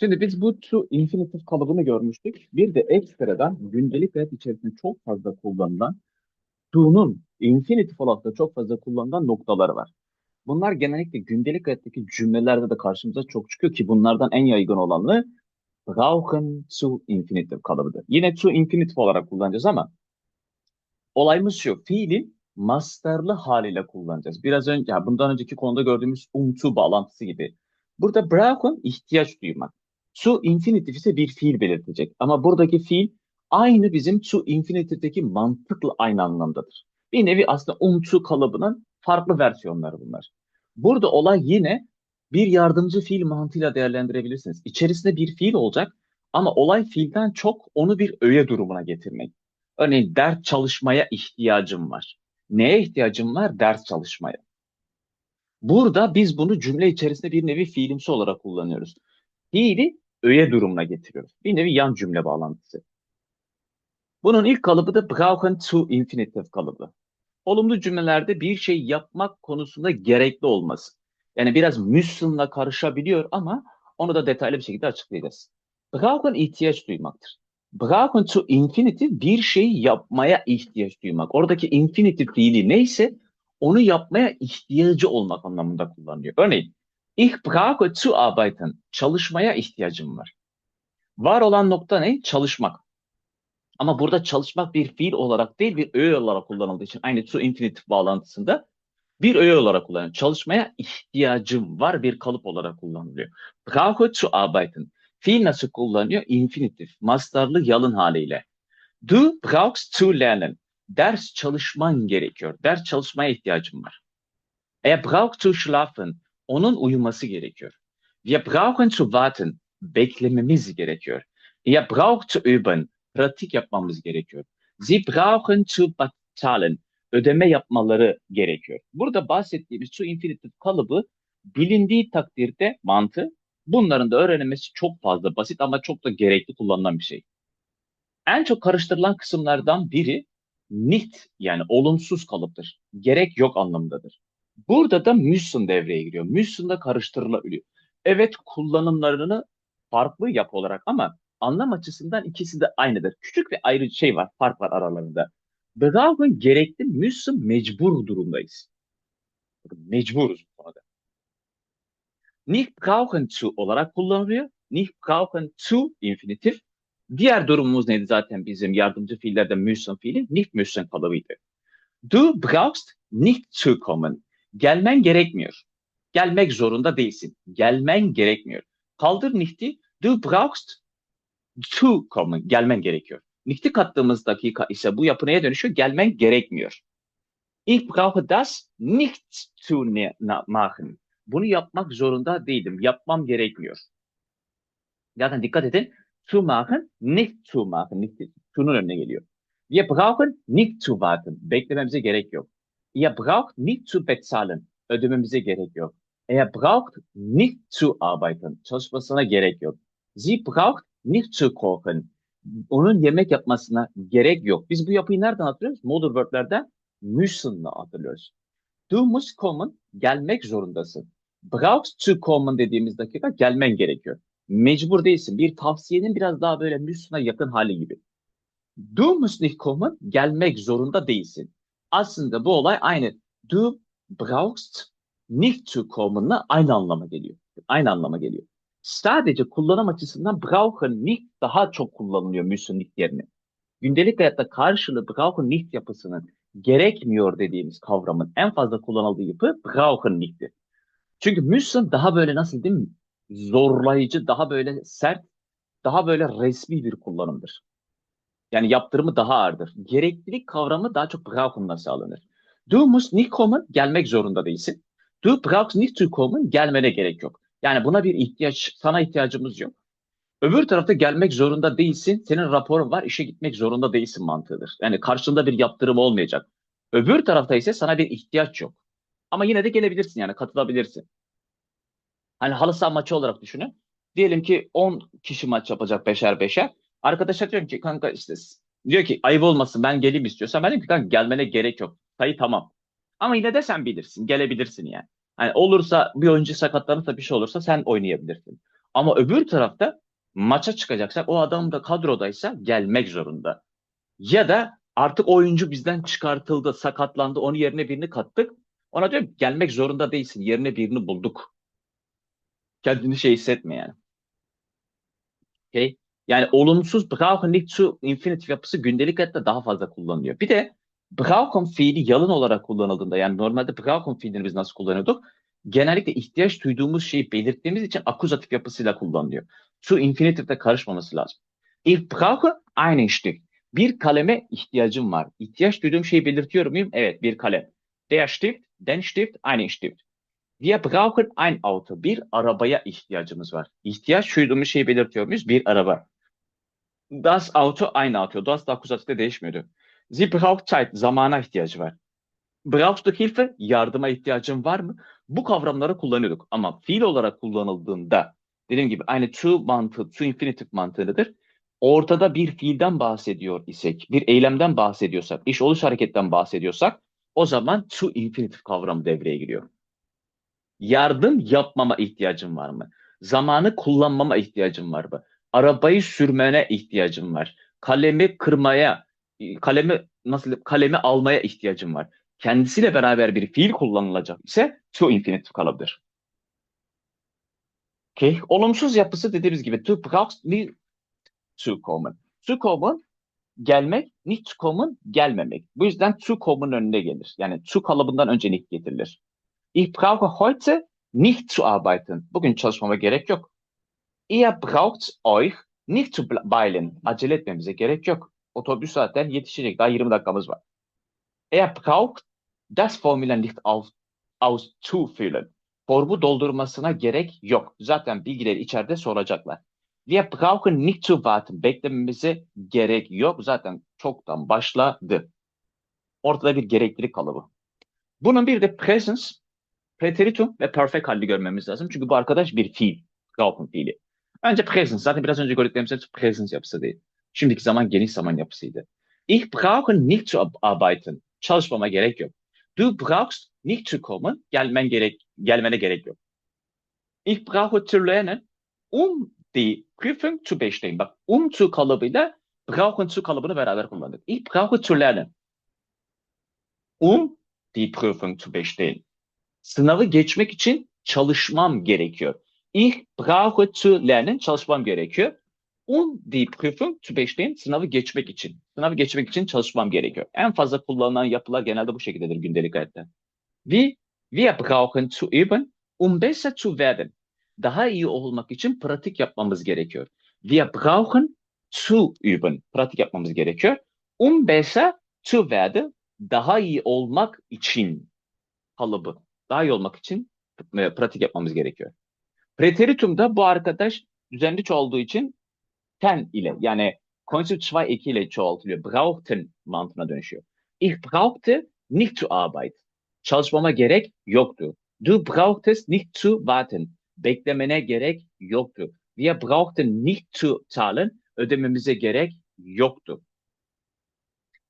Şimdi biz bu to infinitive kalıbını görmüştük. Bir de ekstradan gündelik hayat içerisinde çok fazla kullanılan to'nun infinitive olarak da çok fazla kullanılan noktaları var. Bunlar genellikle gündelik hayattaki cümlelerde de karşımıza çok çıkıyor ki bunlardan en yaygın olanı brauchen to infinitive kalıbıdır. Yine to infinitive olarak kullanacağız ama olayımız şu. Fiilin masterlı haliyle kullanacağız. Biraz önce, ya bundan önceki konuda gördüğümüz um to bağlantısı gibi. Burada brauchen ihtiyaç duymak. To infinitive ise bir fiil belirtecek. Ama buradaki fiil aynı bizim to infinitive'deki mantıkla aynı anlamdadır. Bir nevi aslında um to kalıbının farklı versiyonları bunlar. Burada olay yine bir yardımcı fiil mantığıyla değerlendirebilirsiniz. İçerisinde bir fiil olacak ama olay fiilden çok onu bir öğe durumuna getirmek. Örneğin ders çalışmaya ihtiyacım var. Neye ihtiyacım var? Ders çalışmaya. Burada biz bunu cümle içerisinde bir nevi fiilimsi olarak kullanıyoruz. Fiili öğe durumuna getiriyoruz. Bir nevi yan cümle bağlantısı. Bunun ilk kalıbı da brauchen to infinitive kalıbı. Olumlu cümlelerde bir şey yapmak konusunda gerekli olması. Yani biraz müsünle karışabiliyor ama onu da detaylı bir şekilde açıklayacağız. Brauchen ihtiyaç duymaktır. Brauchen to infinitive bir şeyi yapmaya ihtiyaç duymak. Oradaki infinitive fiili neyse onu yapmaya ihtiyacı olmak anlamında kullanılıyor. Örneğin, ich brauche zu arbeiten. Çalışmaya ihtiyacım var. Var olan nokta ne? Çalışmak. Ama burada çalışmak bir fiil olarak değil bir öğe olarak kullanıldığı için aynı to infinitive bağlantısında bir öğe olarak kullanılıyor. Çalışmaya ihtiyacım var bir kalıp olarak kullanılıyor. Brauche zu arbeiten. Fiil nasıl kullanıyor? Infinitif, mastarlı yalın haliyle. Du brauchst zu lernen. Ders çalışman gerekiyor. Ders çalışmaya ihtiyacım var. Er braucht zu schlafen. Onun uyuması gerekiyor. Wir brauchen zu warten. Beklememiz gerekiyor. Er braucht zu üben. Pratik yapmamız gerekiyor. Sie brauchen zu bezahlen. Ödeme yapmaları gerekiyor. Burada bahsettiğimiz zu infinitif kalıbı bilindiği takdirde mantığı bunların da öğrenilmesi çok fazla basit ama çok da gerekli kullanılan bir şey. En çok karıştırılan kısımlardan biri nicht yani olumsuz kalıptır. Gerek yok anlamındadır. Burada da müssen devreye giriyor. Müssen de karıştırılabiliyor. Evet kullanımlarını farklı yap olarak ama anlam açısından ikisi de aynıdır. Küçük bir ayrı şey var, fark var aralarında. Brauchen gerekli, müssen mecbur durumdayız. Mecburuz bu konuda. Nicht brauchen zu olarak kullanılıyor. Nicht brauchen zu infinitif. Diğer durumumuz neydi zaten bizim yardımcı fiillerde müssen fiili? Nicht müssen kalıbıydı. Du brauchst nicht zu kommen. Gelmen gerekmiyor. Gelmek zorunda değilsin. Gelmen gerekmiyor. Kaldır nicht'i. Du brauchst to kommen. Gelmen gerekiyor. Nicht'i kattığımız dakika ise bu yapı neye dönüşüyor? Gelmen gerekmiyor. Ich brauche das nicht zu machen. Bunu yapmak zorunda değilim. Yapmam gerekmiyor. Zaten dikkat edin. Zu machen, nicht zu machen. Nicht, to'nun önüne geliyor. Wir brauchen nicht zu warten. Beklememize gerek yok. Ihr braucht nicht zu bezahlen. Ödememize gerek yok. Er braucht nicht zu arbeiten. Çalışmasına gerek yok. Sie braucht nicht zu kochen. Onun yemek yapmasına gerek yok. Biz bu yapıyı nereden hatırlıyoruz? Modal verb'lerden müssen'la hatırlıyoruz. Du musst kommen, gelmek zorundasın. Brauchst zu kommen dediğimiz dakika gelmen gerekiyor. Mecbur değilsin. Bir tavsiyenin biraz daha böyle müssen'a yakın hali gibi. Du musst nicht kommen, gelmek zorunda değilsin. Aslında bu olay aynı. Du brauchst nicht zu kommen'la aynı anlama geliyor. Aynı anlama geliyor. Sadece kullanım açısından brauchen nicht daha çok kullanılıyor müssen nicht yerine. Gündelik hayatta karşılığı brauchen nicht yapısının gerekmiyor dediğimiz kavramın en fazla kullanıldığı yapı brauchen nicht'tir. Çünkü müssen daha böyle nasıl mi? Zorlayıcı, daha böyle sert, daha böyle resmi bir kullanımdır. Yani yaptırımı daha ağırdır. Gereklilik kavramı daha çok brauchen'la sağlanır. Du musst nicht kommen, gelmek zorunda değilsin. Du brauchst nicht zu kommen, gelmene gerek yok. Yani buna bir ihtiyaç, sana ihtiyacımız yok. Öbür tarafta gelmek zorunda değilsin, senin raporun var, işe gitmek zorunda değilsin mantığıdır. Yani karşında bir yaptırım olmayacak. Öbür tarafta ise sana bir ihtiyaç yok. Ama yine de gelebilirsin yani katılabilirsin. Hani halı saha maçı olarak düşünün. Diyelim ki 10 kişi maç yapacak beşer beşer. Arkadaşa diyorum ki kanka işte diyor ki ayıp olmasın ben geleyim istiyorsan ben diyorum ki kanka gelmene gerek yok. Sayı tamam. Ama yine de sen bilirsin. Gelebilirsin yani. Hani olursa bir oyuncu sakatlanırsa bir şey olursa sen oynayabilirsin. Ama öbür tarafta maça çıkacaksak o adam da kadrodaysa gelmek zorunda. Ya da artık oyuncu bizden çıkartıldı, sakatlandı, onun yerine birini kattık. Ona diyorum gelmek zorunda değilsin, yerine birini bulduk. Kendini şey hissetme yani. Okay? Yani olumsuz brauchen nicht zu infinitif yapısı gündelik hayatta daha fazla kullanılıyor. Bir de brauchen fiili yalın olarak kullanıldığında yani normalde brauchen fiilini biz nasıl kullanıyorduk? Genellikle ihtiyaç duyduğumuz şeyi belirttiğimiz için akuzatif yapısıyla kullanılıyor. Zu infinitifte karışmaması lazım. Ich brauche einen Stift. Bir kaleme ihtiyacım var. İhtiyaç duyduğum şeyi belirtiyor muyum? Evet, bir kalem. Der Stift, den Stift, einen Stift. Wir brauchen ein Auto. Bir arabaya ihtiyacımız var. İhtiyaç duyduğumuz şeyi belirtiyor muyuz? Bir araba. Das Auto, ein Auto. Das da akuzatifte değişmiyordu. Sie braucht Zeit. Zamana ihtiyacı var. Brauchst du Hilfe? Yardıma ihtiyacın var mı? Bu kavramları kullanıyorduk. Ama fiil olarak kullanıldığında dediğim gibi aynı to mantığı, to infinitive mantığıdır. Ortada bir fiilden bahsediyor isek, bir eylemden bahsediyorsak, iş oluş hareketten bahsediyorsak o zaman to infinitive kavramı devreye giriyor. Yardım yapmama ihtiyacım var mı? Zamanı kullanmama ihtiyacım var mı? Arabayı sürmene ihtiyacım var. Kalemi kırmaya, kalemi nasıl kalemi almaya ihtiyacım var. Kendisiyle beraber bir fiil kullanılacak ise to infinitive kalabilir. Okay. Olumsuz yapısı dediğimiz gibi to brauchst nicht zu kommen. To kommen gelmek, nicht zu kommen gelmemek. Bu yüzden to kommen önüne gelir. Yani to kalıbından önce nicht getirilir. Ich brauche heute nicht zu arbeiten. Bugün çalışmama gerek yok. Ihr braucht euch nicht zu beeilen. Acele etmemize gerek yok. Otobüs zaten yetişecek. Daha 20 dakikamız var. Er braucht das Formular nicht auf, auszufüllen. Formu doldurmasına gerek yok. Zaten bilgileri içeride soracaklar. Wir brauchen nicht zu warten. Beklememize gerek yok. Zaten çoktan başladı. Ortada bir gereklilik kalıbı. Bunun bir de presence, preteritum ve perfect halini görmemiz lazım. Çünkü bu arkadaş bir fiil. Brauchen fiili. Önce presence. Zaten biraz önce gördüklerimiz hepsi presence yapısı değil. Şimdiki zaman geniş zaman yapısıydı. Ich brauche nicht zu arbeiten. Çalışmama gerek yok. Du brauchst nicht zu kommen. Gelmen gerek, gelmene gerek yok. Ich brauche zu lernen, um die Prüfung zu bestehen. Bak, um zu kalıbıyla brauchen zu kalıbını beraber kullandık. Ich brauche zu lernen, um die Prüfung zu bestehen. Sınavı geçmek için çalışmam gerekiyor. Ich brauche zu lernen, çalışmam gerekiyor. Um die Prüfung zu bestehen, sınavı geçmek için. Sınavı geçmek için çalışmam gerekiyor. En fazla kullanılan yapılar genelde bu şekildedir gündelik hayatta. Wir, wir brauchen zu üben, um besser zu werden. Daha iyi olmak için pratik yapmamız gerekiyor. Wir brauchen zu üben. Pratik yapmamız gerekiyor. Um besser zu werden. Daha iyi olmak için kalıbı. Daha iyi olmak için pratik yapmamız gerekiyor. Preteritumda bu arkadaş düzenli çoğaldığı için ten ile yani konjüktif 2 eki ile çoğaltılıyor. Brauchten mantığına dönüşüyor. Ich brauchte nicht zu arbeiten. Çalışmama gerek yoktu. Du brauchtest nicht zu warten. Beklemene gerek yoktu. Wir brauchten nicht zu zahlen. Ödememize gerek yoktu.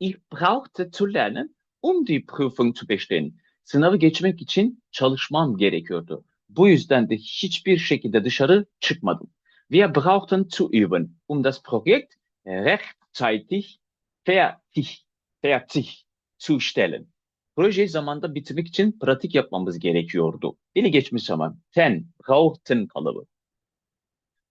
Ich brauchte zu lernen, um die Prüfung zu bestehen. Sınavı geçmek için çalışmam gerekiyordu. Bu yüzden de hiçbir şekilde dışarı çıkmadım. Wir brauchten zu üben, um das Projekt rechtzeitig fertig, fertig zu stellen. Projeyi zamanda bitirmek için pratik yapmamız gerekiyordu. Dili geçmiş zaman. Ten, brauchten kalıbı.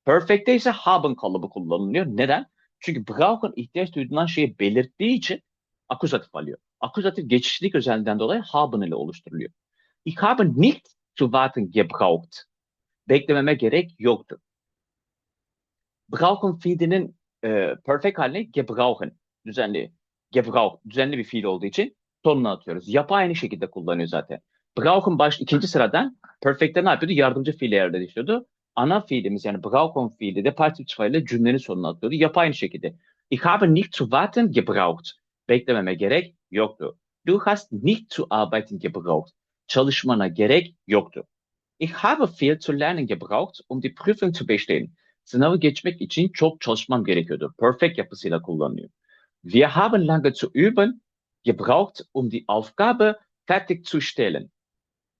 Perfect'te ise haben kalıbı kullanılıyor. Neden? Çünkü brauchen ihtiyaç duyulan şeyi belirttiği için akuzatif alıyor. Akuzatif geçişlik özelliğinden dolayı haben ile oluşturuluyor. Ich habe nicht zu warten gebraucht. Beklememe gerek yoktu. Brauchen fiilinin e, perfect haline gebrauchen. Düzenli. Gebrauch. Düzenli bir fiil olduğu için sonuna atıyoruz. Yapı aynı şekilde kullanıyor zaten. Brauchen baş ikinci sıradan perfect'te ne yapıyordu? Yardımcı fiil yerde işliyordu. Ana fiilimiz yani brauchen fiili de partif ile cümlenin sonuna atıyordu. Yapı aynı şekilde. Ich habe nicht zu warten gebraucht. Beklememe gerek yoktu. Du hast nicht zu arbeiten gebraucht. Çalışmana gerek yoktu. Ich habe viel zu lernen gebraucht, um die Prüfung zu bestehen. Sınavı geçmek için çok çalışmam gerekiyordu. Perfect yapısıyla kullanılıyor. Wir haben lange zu üben gebraucht, um die Aufgabe fertig zu stellen.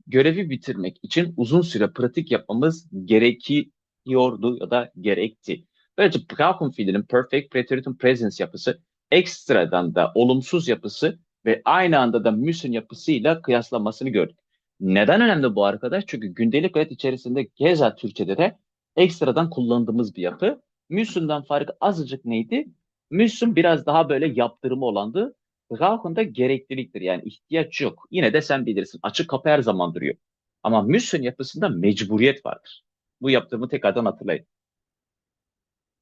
Görevi bitirmek için uzun süre pratik yapmamız gereki gerekiyordu ya da gerekti. Böylece brauchen fiilinin perfect preteritum presens yapısı ekstradan da olumsuz yapısı ve aynı anda da müsün yapısıyla kıyaslanmasını gördük. Neden önemli bu arkadaş? Çünkü gündelik hayat içerisinde keza Türkçe'de de ekstradan kullandığımız bir yapı. Müsünden farkı azıcık neydi? Müsün biraz daha böyle yaptırımı olandı. Brauchen da gerekliliktir yani ihtiyaç yok. Yine de sen bilirsin açık kapı her zaman duruyor. Ama müsün yapısında mecburiyet vardır. Bu yaptığımı tekrardan hatırlayın.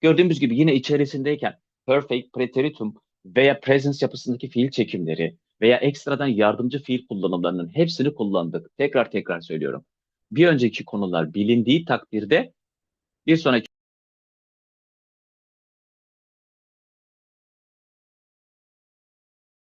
Gördüğümüz gibi yine içerisindeyken perfect, preteritum veya presence yapısındaki fiil çekimleri veya ekstradan yardımcı fiil kullanımlarının hepsini kullandık. Tekrar tekrar söylüyorum. Bir önceki konular bilindiği takdirde bir sonraki